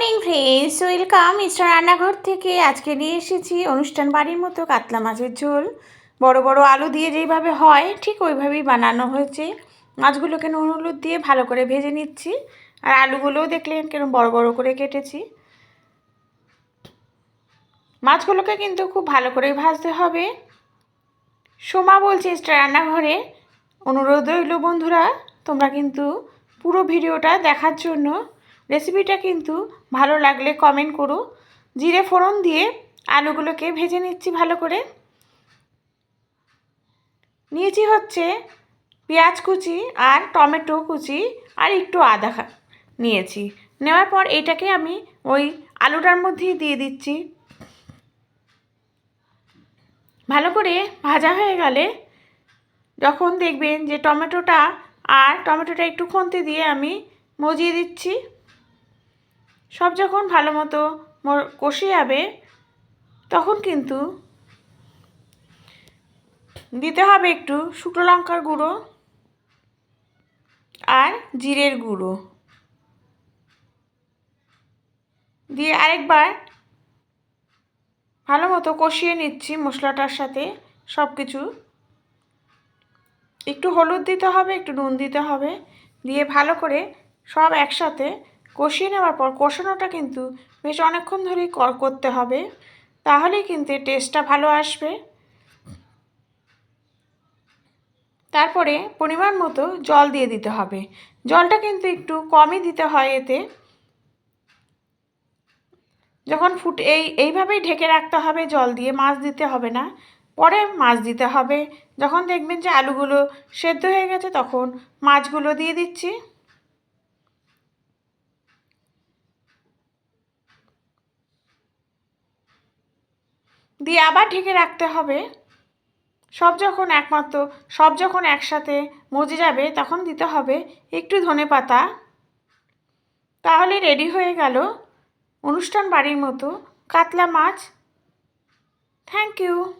Morning friends welcome mister রান্নাঘর থেকে আজকে নিয়ে এসেছি অনুষ্ঠান বাড়ির মতো কাতলা মাছের ঝোল। বড় বড় আলু দিয়ে যেইভাবে হয়, ঠিক ওইভাবেই বানানো হয়েছে। মাছগুলোকে নুন, হলুদ দিয়ে ভালো করে ভেজে নিচ্ছি। আর আলুগুলোও দেখলেন কীরকম বড় বড় করে কেটেছি। মাছগুলোকে কিন্তু খুব ভালো করে ভাজতে হবে। সোমা বলছে স্টার রান্নাঘরে অনুরোধ রইল বন্ধুরা, তোমরা কিন্তু পুরো ভিডিওটা দেখার জন্য রেসিপিটা কিন্তু ভালো লাগলে কমেন্ট করো। জিরে ফোড়ন দিয়ে আলুগুলোকে ভেজে নিচ্ছি ভালো করে। নিয়েছি হচ্ছে পেঁয়াজ কুচি আর টমেটো কুচি আর একটু আদা নিয়েছি। নেওয়ার পর এটাকে আমি ওই আলুটার মধ্যেই দিয়ে দিচ্ছি। ভালো করে ভাজা হয়ে গেলে যখন দেখবেন যে টমেটোটা আর টমেটোটা একটু খুন্তি দিয়ে আমি মজিয়ে দিচ্ছি। সব যখন ভালো মতো কষে যাবে, তখন কিন্তু দিতে হবে একটু শুকনো লঙ্কার গুঁড়ো আর জিরের গুঁড়ো। দিয়ে আরেকবার ভালো মতো কষিয়ে নিচ্ছি মশলাটার সাথে সব কিছু একটু হলুদ দিতে হবে, একটু নুন দিতে হবে, দিয়ে ভালো করে সব একসাথে কষিয়ে নেওয়ার পর কষানোটা কিন্তু বেশ অনেকক্ষণ ধরেই কর করতে হবে। তাহলেই কিন্তু টেস্টটা ভালো আসবে। তারপরে পরিমাণ মতো জল দিয়ে দিতে হবে। জলটা কিন্তু একটু কমই দিতে হয় এতে। যখন ফুট, এই, এইভাবেই ঢেকে রাখতে হবে জল দিয়ে, মাছ দিতে হবে না। পরে মাছ দিতে হবে। যখন দেখবেন যে আলুগুলো সেদ্ধ হয়ে গেছে, তখন মাছগুলো দিয়ে দিচ্ছি। দিয়ে আবার ঢেকে রাখতে হবে। সব যখন একমাত্র, সব যখন একসাথে মজে যাবে, তখন দিতে হবে একটু ধনে পাতা। তাহলে রেডি হয়ে গেল অনুষ্ঠান বাড়ির মতো। কাতলা মাছ। Thank you.